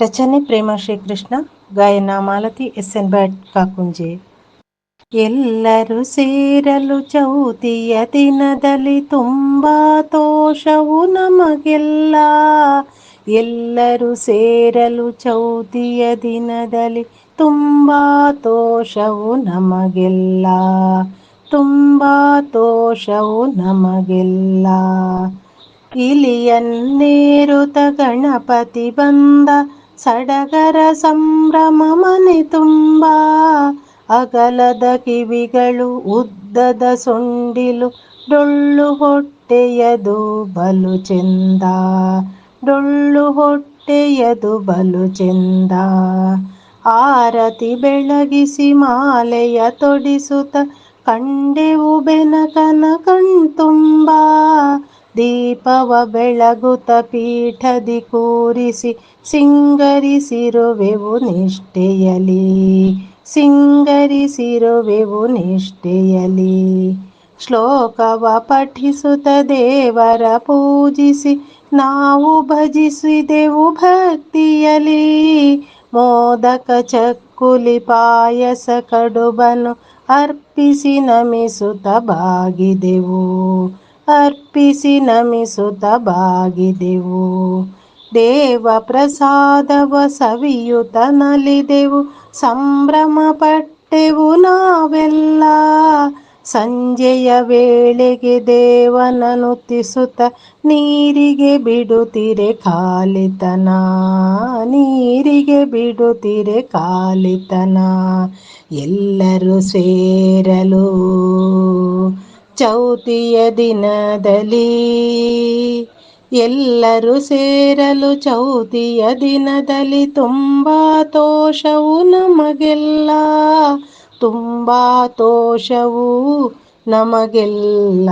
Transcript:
ರಚನೆ ಪ್ರೇಮ ಶ್ರೀಕೃಷ್ಣ, ಗಾಯನ Malathi S N Bhat Kakunje. ಎಲ್ಲರೂ ಸೇರಲು ಚೌತಿಯ ದಿನದಲ್ಲಿ ತುಂಬ ತೋಷವು ನಮಗೆಲ್ಲ. ಎಲ್ಲರೂ ಸೇರಲು ಚೌತಿಯ ದಿನದಲ್ಲಿ ತುಂಬ ತೋಷವು ನಮಗೆಲ್ಲ. ತುಂಬ ತೋಷವು ನಮಗೆಲ್ಲ. ಇಲಿಯನ್ನೇರುತ ಗಣಪತಿ ಬಂದ ಸಡಗರ ಸಂಭ್ರಮ ಮನೆ ತುಂಬ. ಅಗಲದ ಕಿವಿಗಳು ಉದ್ದದ ಸೊಂಡಿಲು, ಡೊಳ್ಳು ಹೊಟ್ಟೆಯದು ಬಲು ಚೆಂದ. ಡೊಳ್ಳು ಹೊಟ್ಟೆಯದು ಬಲು ಚೆಂದ. ಆರತಿ ಬೆಳಗಿಸಿ ಮಾಲೆಯ ತೊಡಿಸುತ್ತ, ಕಂಡೆವು ಬೆನಕನ ಕಣ್ತುಂಬ. ದೀಪವ ಬೆಳಗುತ ಪೀಠದಿ ಕೂರಿಸಿ ಸಿಂಗರಿಸಿರುವೆವು ನಿಷ್ಠೆಯಲಿ. ಸಿಂಗರಿಸಿರುವೆವು ನಿಷ್ಠೆಯಲಿ. ಶ್ಲೋಕವ ಪಠಿಸುತ್ತ ದೇವರ ಪೂಜಿಸಿ ನಾವು ಭಜಿಸಿದೆವು ಭಕ್ತಿಯಲಿ. ಮೋದಕ ಚಕ್ಕುಲಿ ಪಾಯಸ ಕಡುಬನು ಅರ್ಪಿಸಿ ನಮಿಸುತ್ತ ಬಾಗಿದೆವು. ಅರ್ಪಿಸಿ ನಮಿಸುತ್ತ ಬಾಗಿದೆವು ದೇವ ಪ್ರಸಾದವ ಸವಿಯುತ ನಲಿದೆವು ಸಂಭ್ರಮ ಪಟ್ಟೆವು ನಾವೆಲ್ಲ. ಸಂಜೆಯ ವೇಳೆಗೆ ದೇವನ ತಿಸುತ್ತ ನೀರಿಗೆ ಬಿಡುತ್ತಿರೆ ಕಾಲಿತನ. ನೀರಿಗೆ ಬಿಡುತ್ತಿರೆ ಕಾಲಿತನ. ಎಲ್ಲರೂ ಸೇರಲು ಚೌತಿಯ ದಿನದಲ್ಲಿ ಎಲ್ಲರೂ ಸೇರಲು ಚೌತಿಯ ದಿನದಲ್ಲಿ ತುಂಬ ತೋಷವು ನಮಗೆಲ್ಲ ತುಂಬ ತೋಷವು ನಮಗೆಲ್ಲ.